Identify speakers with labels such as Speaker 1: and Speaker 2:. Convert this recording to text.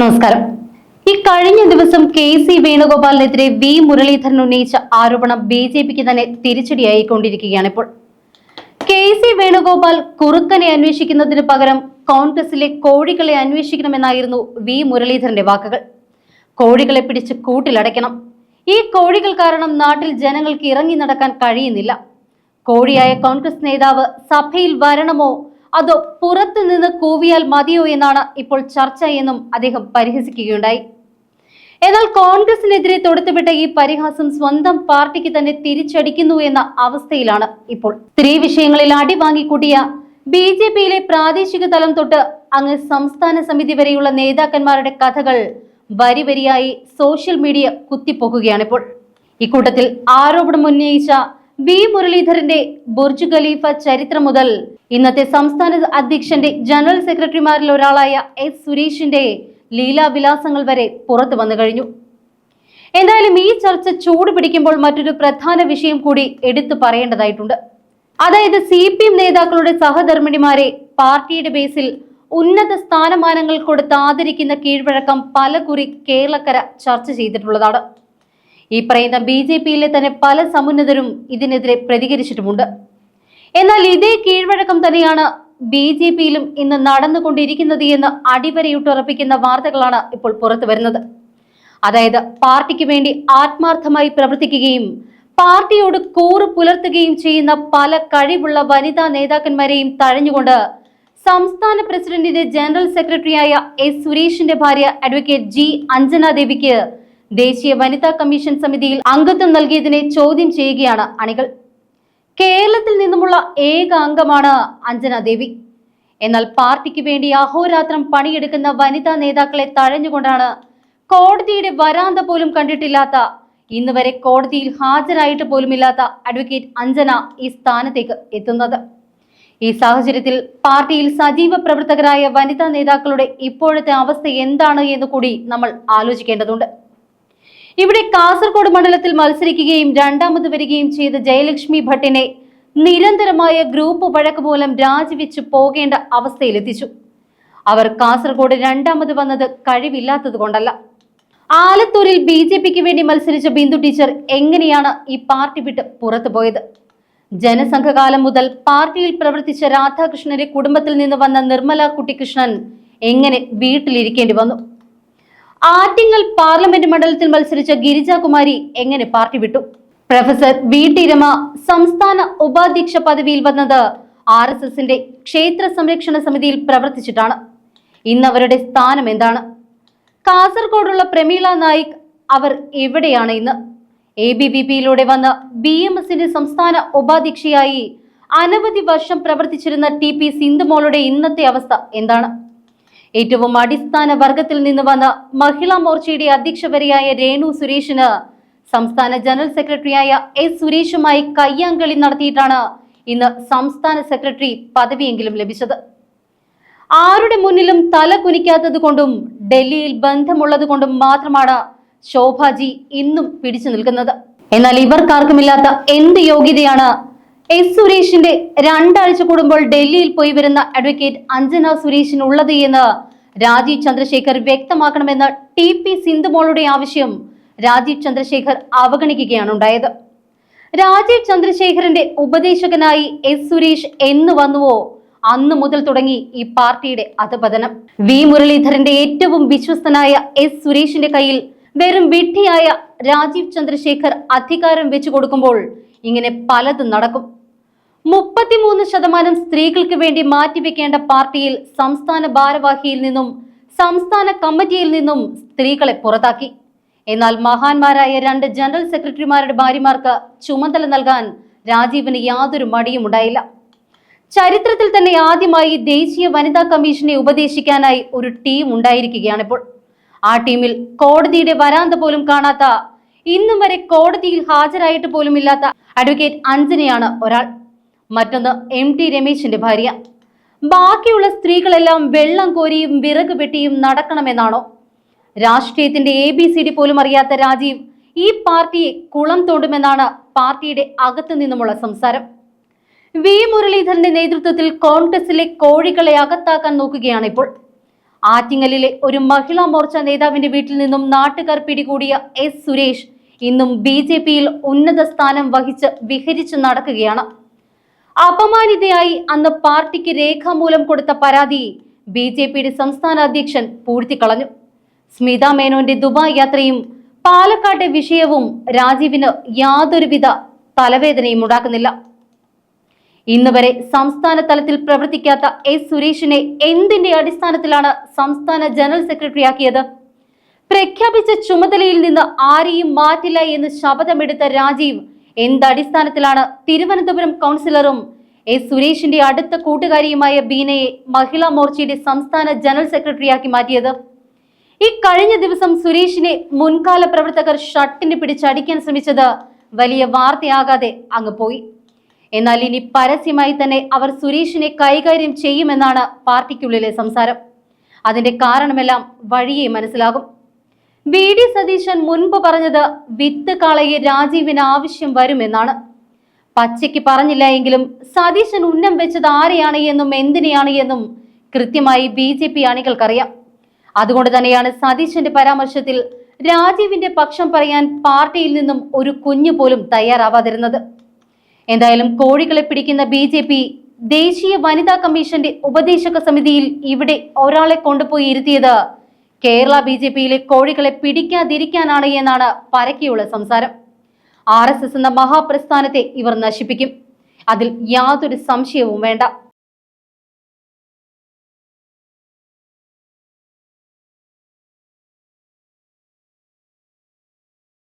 Speaker 1: നമസ്കാരം. ഈ കഴിഞ്ഞ ദിവസം കെ സി വേണുഗോപാലിനെതിരെ വി മുരളീധരൻ ഉന്നയിച്ച ആരോപണം ബി ജെ പിക്ക് തന്നെ തിരിച്ചടിയായിക്കൊണ്ടിരിക്കുകയാണ് ഇപ്പോൾ. കെ സി വേണുഗോപാൽ കുറുക്കനെ അന്വേഷിക്കുന്നതിന് പകരം കോൺഗ്രസിലെ കോഴികളെ അന്വേഷിക്കണമെന്നായിരുന്നു വി മുരളീധരന്റെ വാക്കുകൾ. കോഴികളെ പിടിച്ച് കൂട്ടിലടയ്ക്കണം. ഈ കോഴികൾ കാരണം നാട്ടിൽ ജനങ്ങൾക്ക് ഇറങ്ങി നടക്കാൻ കഴിയുന്നില്ല. കോഴിയായ കോൺഗ്രസ് നേതാവ് സഭയിൽ വരണമോ അതോ പുറത്തു നിന്ന് കൂവിയാൽ മതിയോ എന്നാണ് ഇപ്പോൾ ചർച്ച എന്നും അദ്ദേഹം പരിഹസിക്കുകയുണ്ടായി. എന്നാൽ കോൺഗ്രസിനെതിരെ തൊടുത്തുവിട്ട ഈ പരിഹാസം സ്വന്തം പാർട്ടിക്ക് തന്നെ തിരിച്ചടിക്കുന്നു എന്ന അവസ്ഥയിലാണ് ഇപ്പോൾ. സ്ത്രീ വിഷയങ്ങളിൽ അടി വാങ്ങിക്കൂട്ടിയ ബി ജെ പിയിലെ പ്രാദേശിക തലം തൊട്ട് അങ്ങ് സംസ്ഥാന സമിതി വരെയുള്ള നേതാക്കന്മാരുടെ കഥകൾ വരി വരിയായി സോഷ്യൽ മീഡിയ കുത്തിപ്പോക്കുകയാണിപ്പോൾ ഇക്കൂട്ടത്തിൽ ആരോപണം ഉന്നയിച്ച വി മുരളീധരന്റെ ബുർജ് ഖലീഫ ചരിത്രം മുതൽ ഇന്നത്തെ സംസ്ഥാന അധ്യക്ഷന്റെ ജനറൽ സെക്രട്ടറിമാരിൽ ഒരാളായ എസ് സുരേഷിന്റെ ലീലാവിലാസങ്ങൾ വരെ പുറത്തു വന്നു കഴിഞ്ഞു. എന്തായാലും ഈ ചർച്ച ചൂട് പിടിക്കുമ്പോൾ മറ്റൊരു പ്രധാന വിഷയം കൂടി എടുത്തു പറയേണ്ടതായിട്ടുണ്ട്. അതായത് സി പി എം നേതാക്കളുടെ സഹധർമ്മിണിമാരെ പാർട്ടിയുടെ ബേസിൽ ഉന്നത സ്ഥാനമാനങ്ങൾ കൊടുത്ത് ആദരിക്കുന്ന കീഴ്വഴക്കം പലകുറി കേരളക്കര ചർച്ച ചെയ്തിട്ടുള്ളതാണ്. ഈ പറയുന്ന ബി ജെ പിയിലെ തന്നെ പല സമുന്നതരും ഇതിനെതിരെ പ്രതികരിച്ചിട്ടുമുണ്ട്. എന്നാൽ ഇതേ കീഴ്വഴക്കം തന്നെയാണ് ബി ജെ പിയിലും ഇന്ന് നടന്നുകൊണ്ടിരിക്കുന്നത് എന്ന് അടിവരയിട്ടുറപ്പിക്കുന്ന വാർത്തകളാണ് ഇപ്പോൾ പുറത്തു വരുന്നത്. അതായത് പാർട്ടിക്ക് വേണ്ടി ആത്മാർത്ഥമായി പ്രവർത്തിക്കുകയും പാർട്ടിയോട് കൂറ് പുലർത്തുകയും ചെയ്യുന്ന പല കഴിവുള്ള വനിതാ നേതാക്കന്മാരെയും തഴഞ്ഞുകൊണ്ട് സംസ്ഥാന പ്രസിഡന്റിന്റെ ജനറൽ സെക്രട്ടറിയായ എസ് സുരേഷിന്റെ ഭാര്യ അഡ്വക്കേറ്റ് ജി അഞ്ജന ദേവിക്ക് ദേശീയ വനിതാ കമ്മീഷൻ സമിതിയിൽ അംഗത്വം നൽകിയതിനെ ചോദ്യം ചെയ്യുകയാണ് അണികൾ. കേരളത്തിൽ നിന്നുമുള്ള ഏക അംഗമാണ് അഞ്ജന ദേവി. എന്നാൽ പാർട്ടിക്ക് വേണ്ടി അഹോരാത്രം പണിയെടുക്കുന്ന വനിതാ നേതാക്കളെ തഴഞ്ഞുകൊണ്ടാണ് കോടതിയുടെ വരാന്ത പോലും കണ്ടിട്ടില്ലാത്ത ഇന്ന് വരെ കോടതിയിൽ ഹാജരായിട്ട് പോലുമില്ലാത്ത അഡ്വക്കേറ്റ് അഞ്ജന ഈ സ്ഥാനത്തേക്ക് എത്തുന്നത്. ഈ സാഹചര്യത്തിൽ പാർട്ടിയിൽ സജീവ പ്രവർത്തകരായ വനിതാ നേതാക്കളുടെ ഇപ്പോഴത്തെ അവസ്ഥ എന്താണ് എന്ന് കൂടി നമ്മൾ ആലോചിക്കേണ്ടതുണ്ട്. ഇവിടെ കാസർഗോഡ് മണ്ഡലത്തിൽ മത്സരിക്കുകയും രണ്ടാമത് വരികയും ചെയ്ത ജയലക്ഷ്മി ഭട്ടിനെ നിരന്തരമായ ഗ്രൂപ്പ് വഴക്ക് മൂലം രാജിവെച്ച് പോകേണ്ട അവസ്ഥയിലെത്തിച്ചു. അവർ കാസർഗോഡ് രണ്ടാമത് വന്നത് കഴിവില്ലാത്തത് കൊണ്ടല്ല. ആലത്തൂരിൽ ബി ജെ പിക്ക് വേണ്ടി മത്സരിച്ച ബിന്ദു ടീച്ചർ എങ്ങനെയാണ് ഈ പാർട്ടി വിട്ട് പുറത്തു പോയത്? ജനസംഘകാലം മുതൽ പാർട്ടിയിൽ പ്രവർത്തിച്ച രാധാകൃഷ്ണന്റെ കുടുംബത്തിൽ നിന്ന് വന്ന നിർമ്മല കുട്ടികൃഷ്ണൻ എങ്ങനെ വീട്ടിലിരിക്കേണ്ടി വന്നു? ആറ്റിങ്ങൽ പാർലമെന്റ് മണ്ഡലത്തിൽ മത്സരിച്ച ഗിരിജാകുമാരി എങ്ങനെ പാർട്ടി വിട്ടു? പ്രൊഫസർ വി ടി രമ സംസ്ഥാന ഉപാധ്യക്ഷ പദവിയിൽ വന്നത് ആർ എസ് എസിന്റെ ക്ഷേത്ര സംരക്ഷണ സമിതിയിൽ പ്രവർത്തിച്ചിട്ടാണ്. ഇന്ന് അവരുടെ സ്ഥാനം എന്താണ്? കാസർഗോഡുള്ള പ്രമീള നായിക് അവർ എവിടെയാണ് ഇന്ന്? എ ബി വി പിയിലൂടെ വന്ന ബി എം എസിന്റെ സംസ്ഥാന ഉപാധ്യക്ഷയായി അനവധി വർഷം പ്രവർത്തിച്ചിരുന്ന ടി പി സിന്ധുമോളുടെ ഇന്നത്തെ അവസ്ഥ എന്താണ്? ഏറ്റവും അടിസ്ഥാന വർഗത്തിൽ നിന്ന് വന്ന മഹിളാ മോർച്ചയുടെ അധ്യക്ഷ വരെയായ രേണു സുരേഷിന് സംസ്ഥാന ജനറൽ സെക്രട്ടറിയായ എസ് സുരേഷുമായി കയ്യാങ്കളി നടത്തിയിട്ടാണ് ഇന്ന് സംസ്ഥാന സെക്രട്ടറി പദവിയെങ്കിലും ലഭിച്ചത്. ആരുടെ മുന്നിലും തല കുനിക്കാത്തത് കൊണ്ടും ഡൽഹിയിൽ ബന്ധമുള്ളത് കൊണ്ടും മാത്രമാണ് ശോഭാജി ഇന്നും പിടിച്ചു നിൽക്കുന്നത്. എന്നാൽ ഇവർക്കാർക്കുമില്ലാത്ത എന്ത് യോഗ്യതയാണ് എസ് സുരേഷിന്റെ രണ്ടാഴ്ച കൂടുമ്പോൾ ഡൽഹിയിൽ പോയി വരുന്ന അഡ്വക്കേറ്റ് അഞ്ജന സുരേഷിനുള്ളത് എന്ന് രാജീവ് ചന്ദ്രശേഖർ വ്യക്തമാക്കണമെന്ന ടി പി സിന്ധുമോളുടെ ആവശ്യം രാജീവ് ചന്ദ്രശേഖർ അവഗണിക്കുകയാണ് ഉണ്ടായത്. രാജീവ് ചന്ദ്രശേഖരന്റെ ഉപദേശകനായി എസ് സുരേഷ് എന്ന് വന്നുവോ? അന്നു മുതൽ തുടങ്ങി ഈ പാർട്ടിയുടെ അധപതനം. വി മുരളീധരന്റെ ഏറ്റവും വിശ്വസ്തനായ എസ് സുരേഷിന്റെ കയ്യിൽ വെറും വിഡ്ഢിയായ രാജീവ് ചന്ദ്രശേഖർ അധികാരം വെച്ചു കൊടുക്കുമ്പോൾ ഇങ്ങനെ പലതും നടക്കും. മുപ്പത്തിമൂന്ന് ശതമാനം സ്ത്രീകൾക്ക് വേണ്ടി മാറ്റിവെക്കേണ്ട പാർട്ടിയിൽ സംസ്ഥാന ഭാരവാഹിയിൽ നിന്നും സംസ്ഥാന കമ്മിറ്റിയിൽ നിന്നും സ്ത്രീകളെ പുറത്താക്കി. എന്നാൽ മഹാന്മാരായ രണ്ട് ജനറൽ സെക്രട്ടറിമാരുടെ ഭാര്യമാർക്ക് ചുമതല നൽകാൻ രാജീവിന് യാതൊരു മടിയും ഉണ്ടായില്ല. ചരിത്രത്തിൽ തന്നെ ആദ്യമായി ദേശീയ വനിതാ കമ്മീഷനെ ഉപദേശിക്കാനായി ഒരു ടീം ഉണ്ടായിരിക്കുകയാണിപ്പോൾ ആ ടീമിൽ കോടതിയുടെ വരാന്ത പോലും കാണാത്ത ഇന്നും വരെ കോടതിയിൽ ഹാജരായിട്ട് പോലും ഇല്ലാത്ത അഡ്വക്കേറ്റ് അഞ്ജനയാണ് ഒരാൾ. മറ്റൊന്ന് എം ടി രമേശിന്റെ ഭാര്യ. ബാക്കിയുള്ള സ്ത്രീകളെല്ലാം വെള്ളം കോരിയും വിറക് വെട്ടിയും നടക്കണമെന്നാണോ? രാഷ്ട്രീയത്തിന്റെ എ ബി സി ഡി പോലും അറിയാത്ത രാജീവ് ഈ പാർട്ടിയെ കുളം തോണ്ടുമെന്നാണ് പാർട്ടിയുടെ അകത്തു നിന്നുമുള്ള സംസാരം. വി മുരളീധരന്റെ നേതൃത്വത്തിൽ കോൺഗ്രസിലെ കോഴികളെ അകത്താക്കാൻ നോക്കുകയാണ് ഇപ്പോൾ. ആറ്റിങ്ങലിലെ ഒരു മഹിളാ മോർച്ച നേതാവിന്റെ വീട്ടിൽ നിന്നും നാട്ടുകാർ പിടികൂടിയ എസ് സുരേഷ് ഇന്നും ബി ജെ പിയിൽ ഉന്നത സ്ഥാനം വഹിച്ച് വിഹരിച്ചു നടക്കുകയാണ്. അപമാനിതയായി അന്ന് പാർട്ടിക്ക് രേഖാമൂലം കൊടുത്ത പരാതി ബി ജെ പിയുടെ സംസ്ഥാന അധ്യക്ഷൻ പൂഴ്ത്തിക്കളഞ്ഞു. സ്മിത മേനോന്റെ ദുബായ് യാത്രയും പാലക്കാട്ടെ വിഷയവും രാജീവിന് യാതൊരുവിധ തലവേദനയും ഉണ്ടാക്കുന്നില്ല. ഇന്ന് വരെ സംസ്ഥാന തലത്തിൽ പ്രവർത്തിക്കാത്ത എസ് സുരേഷിനെ എന്തിന്റെ അടിസ്ഥാനത്തിലാണ് സംസ്ഥാന ജനറൽ സെക്രട്ടറിയാക്കിയത്? പ്രഖ്യാപിച്ച ചുമതലയിൽ നിന്ന് ആരെയും മാറ്റില്ല എന്ന് ശപഥമെടുത്ത രാജീവ് എന്തടിസ്ഥാനത്തിലാണ് തിരുവനന്തപുരം കൗൺസിലറും എ സുരേഷിന്റെ അടുത്ത കൂട്ടുകാരിയുമായ ബീനയെ മഹിളാ മോർച്ചയുടെ സംസ്ഥാന ജനറൽ സെക്രട്ടറിയാക്കി മാറ്റിയത്? ഈ കഴിഞ്ഞ ദിവസം സുരേഷിനെ മുൻകാല പ്രവർത്തകർ ഷട്ടിന് പിടിച്ചടിക്കാൻ ശ്രമിച്ചത് വലിയ വാർത്തയാകാതെ അങ്ങ് പോയി. എന്നാൽ ഇനി പരസ്യമായി തന്നെ അവർ സുരേഷിനെ കൈകാര്യം ചെയ്യുമെന്നാണ് പാർട്ടിക്കുള്ളിലെ സംസാരം. അതിന്റെ കാരണമെല്ലാം വഴിയെ മനസ്സിലാകും. വി ഡി സതീശൻ മുൻപ് പറഞ്ഞത് വിത്ത് കാളയെ രാജീവിന് ആവശ്യം വരുമെന്നാണ്. പച്ചയ്ക്ക് പറഞ്ഞില്ല എങ്കിലും സതീശൻ ഉന്നം വെച്ചത് ആരെയാണ് എന്നും എന്തിനെയാണ് എന്നും കൃത്യമായി ബി ജെ പി അണികൾക്കറിയാം. അതുകൊണ്ട് തന്നെയാണ് സതീശന്റെ പരാമർശത്തിൽ രാജീവിന്റെ പക്ഷം പറയാൻ പാർട്ടിയിൽ നിന്നും ഒരു കുഞ്ഞു പോലും തയ്യാറാവാതിരുന്നത്. എന്തായാലും കോഴികളെ പിടിക്കുന്ന ബി ജെ പി ദേശീയ വനിതാ കമ്മീഷന്റെ ഉപദേശക സമിതിയിൽ ഇവിടെ ഒരാളെ കൊണ്ടുപോയി ഇരുത്തിയത് കേരള ബി ജെ പിയിലെ കോഴികളെ പിടിക്കാതിരിക്കാനാണ് എന്നാണ് പരക്കെയുള്ള സംസാരം. ആർ എസ് എസ് എന്ന മഹാപ്രസ്ഥാനത്തെ ഇവർ നശിപ്പിക്കും. അതിൽ യാതൊരു സംശയവും വേണ്ട.